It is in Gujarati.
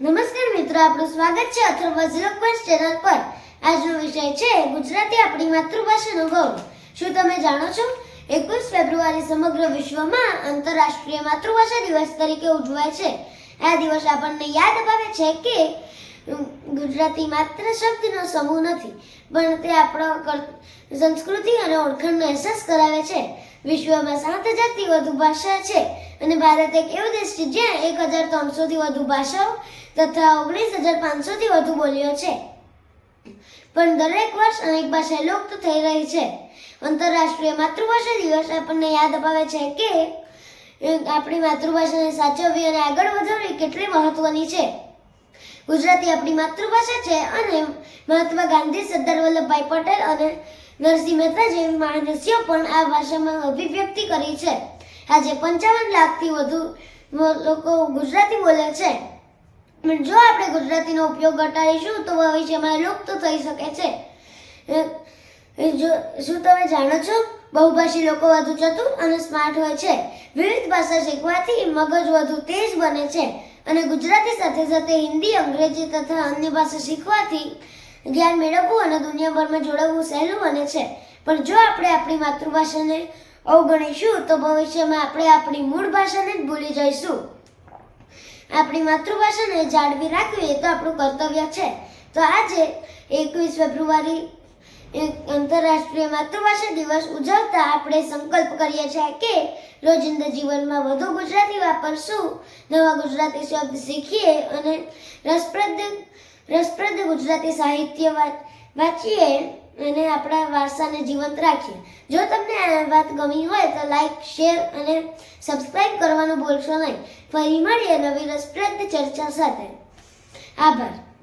નમસ્કાર મિત્રો આપણું સ્વાગત છે અથર્વ ઝીરોક્વન્સ ચેનલ પર. આજનો વિષય છે ગુજરાતી આપણી માતૃભાષાનો ગૌરવ શું તમે જાણો છો? એકવીસ ફેબ્રુઆરી સમગ્ર વિશ્વમાં આંતરરાષ્ટ્રીય માતૃભાષા દિવસ તરીકે ઉજવાય છે. આ દિવસ આપણને યાદ અપાવે છે કે ગુજરાતી માત્ર શબ્દનો સમૂહ નથી, પણ તે આપણો સંસ્કૃતિ અને ઓળખાણનો અહેસાસ કરાવે છે. વિશ્વમાં સાત હજારથી વધુ ભાષા છે. અને ભારત એક એવો દેશ છે જ્યાં એક હજાર ત્રણસોથી વધુ ભાષાઓ તથા ઓગણીસ હજાર પાંચસોથી વધુ બોલીઓ છે. પણ દરેક વર્ષ અનેક ભાષા લુપ્ત થઈ રહી છે. આંતરરાષ્ટ્રીય માતૃભાષા દિવસ આપણને યાદ અપાવે છે કે આપણી માતૃભાષાને સાચવવી અને આગળ વધારવી કેટલી મહત્વની છે. ગુજરાતી આપણી માતૃભાષા છે અને મહાત્મા ગાંધી, સરદાર વલ્લભભાઈ પટેલ અને નરસિંહ મહેતા જેવી મહાનુષ્યો પણ આ ભાષામાં અભિવ્યક્તિ કરી છે. આજે પંચાવન લાખથી વધુ લોકો ગુજરાતી બોલે છે. પણ જો આપણે ગુજરાતીનો ઉપયોગ ઘટાડીશું, તો ભવિષ્યમાં લુપ્ત થઈ શકે છે. જો શું તમે જાણો છો? બહુભાષી લોકો વધુ ચતુર અને સ્માર્ટ હોય છે. વિવિધ ભાષા શીખવાથી મગજ વધુ તેજ બને છે અને ગુજરાતી સાથે સાથે હિન્દી, અંગ્રેજી તથા અન્ય ભાષા શીખવાથી જ્ઞાન મેળવવું અને દુનિયાભરમાં જોડવવું સહેલું બને છે. પણ જો આપણે આપણી માતૃભાષાને અવગણીશું, તો ભવિષ્યમાં આપણે આપણી મૂળ ભાષાને જ ભૂલી જઈશું. આપણી માતૃભાષાને જાળવી રાખવી એ તો આપણું કર્તવ્ય છે. તો આજે એકવીસ ફેબ્રુઆરી આંતરરાષ્ટ્રીય માતૃભાષા દિવસ ઉજવતા આપણે સંકલ્પ કરીએ છીએ કે રોજિંદા જીવનમાં વધુ ગુજરાતી વાપરશું, નવા ગુજરાતી શબ્દ શીખીએ અને રસપ્રદ રસપ્રદ ગુજરાતી સાહિત્ય વાંચ- વાંચીએ. અને આપણા વારસાને જીવંત રાખીએ. જો તમને આ વાત ગમી હોય તો લાઈક શેર અને સબસ્ક્રાઈબ કરવાનું ભૂલશો નહીં. ફરી મળીએ નવી રસપ્રદ ચર્ચા સાથે. આભાર.